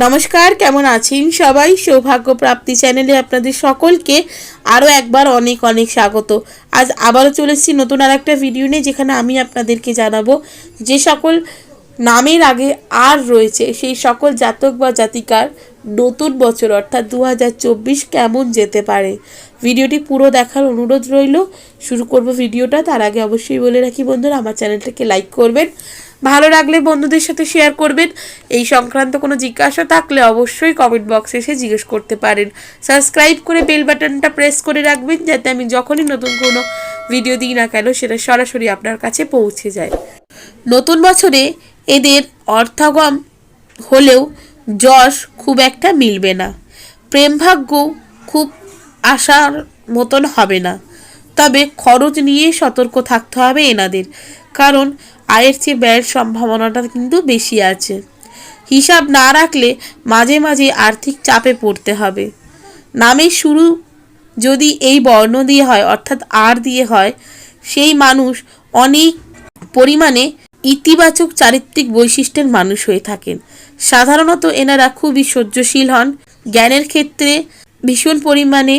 নমস্কার, কেমন আছেন সবাই? সৌভাগ্য প্রাপ্তি চ্যানেলে আপনাদের সকলকে আরও একবার অনেক অনেক স্বাগত। আজ আবারও চলে এসেছি নতুন আর একটা ভিডিও নিয়ে, যেখানে আমি আপনাদেরকে জানাব যে সকল নামের আগে আর রয়েছে সেই সকল জাতক বা জাতিকার নতুন বছর, অর্থাৎ দু হাজার চব্বিশ কেমন যেতে পারে। ভিডিওটি পুরো দেখার অনুরোধ রইল। শুরু করব ভিডিওটা। তার আগে অবশ্যই বলে রাখি বন্ধুরা, আমার চ্যানেলটাকে লাইক করবেন ভালো লাগলে বন্ধুদের সাথে শেয়ার করবেন। এই সংক্রান্ত কোনো জিজ্ঞাসা থাকলে অবশ্যই কমেন্ট বক্সে এসে জিজ্ঞেস করতে পারেন। সাবস্ক্রাইব করে বেল বাটনটা প্রেস করে রাখবেন যাতে আমি যখনই নতুন কোনো ভিডিও দিই না কেন সেটা সরাসরি আপনার কাছে পৌঁছে যায়। নতুন বছরে এদের অর্থাগম হলেও যশ খুব একটা মিলবে না। প্রেমভাগ্য খুব আশার মতন হবে না। তবে খরচ নিয়ে সতর্ক থাকতে হবে এনাদের। কারণ আয়ের চেয়ে ব্যয়ের সম্ভাবনাটা কিন্তু বেশি আছে। হিসাব না রাখলে মাঝে মাঝে আর্থিক চাপে পড়তে হবে। নামের শুরু যদি এই বর্ণ দিয়ে হয়, অর্থাৎ আর দিয়ে হয়, সেই মানুষ অনেক পরিমাণে ইতিবাচক চারিত্রিক বৈশিষ্ট্যের মানুষ হয়ে থাকেন। সাধারণত এনারা খুবই সহ্যশীল হন। জ্ঞানের ক্ষেত্রে ভীষণ পরিমাণে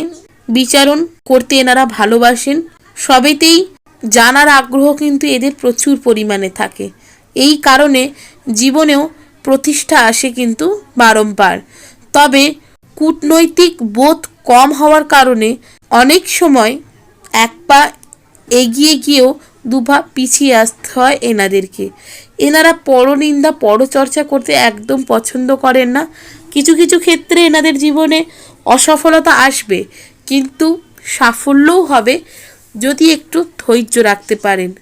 বিচারণ করতে এনারা ভালোবাসেন। সবেতেই জানার আগ্রহ কিন্তু এদের প্রচুর পরিমাণে থাকে। এই কারণে জীবনেও প্রতিষ্ঠা আসে কিন্তু বারংবার। তবে কূটনৈতিক বোধ কম হওয়ার কারণে অনেক সময় এক পা এগিয়ে গিয়েও দুভা পিছিয়ে আসতে হয় এনাদেরকে। এনারা পরনিন্দা, পরচর্চা করতে একদম পছন্দ করেন না। কিছু কিছু ক্ষেত্রে এনাদের জীবনে অসফলতা আসবে, কিন্তু সাফল্যও হবে যদি একটু ধৈর্য রাখতে পারেন।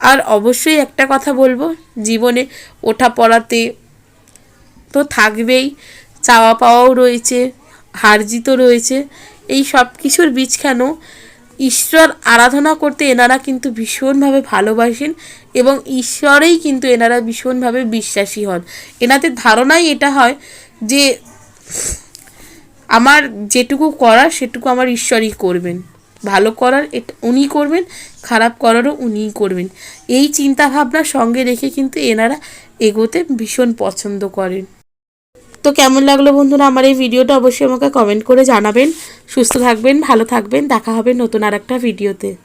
আর অবশ্যই একটা কথা বলব, জীবনে ওঠা পড়াতে তো থাকবেই, চাওয়া পাওয়াও রয়েছে হার জিতও রয়েছে। এই সব কিছুর বীজখান ঈশ্বর আরাধনা করতে এনারা কিন্তু ভীষণভাবে ভালোবাসেন এবং ঈশ্বরেই কিন্তু এনারা ভীষণভাবে বিশ্বাসী হন। এনাদের ধারণাই এটা হয় যে, আমার যেটুকু করার সেটুকু আমার ঈশ্বরই করবেন। ভালো করার এটা, উনি করবেন, খারাপ করারও উনিই করবেন। এই চিন্তা ভাবনা সঙ্গে রেখে কিন্তু এনারা এগোতে ভীষণ পছন্দ করেন। তো কেমন লাগল বন্ধুরা আমার এই ভিডিওটা অবশ্যই আমাকে কমেন্ট করে জানাবেন। সুস্থ থাকবেন, ভালো থাকবেন, দেখা হবে নতুন আর একটা ভিডিওতে।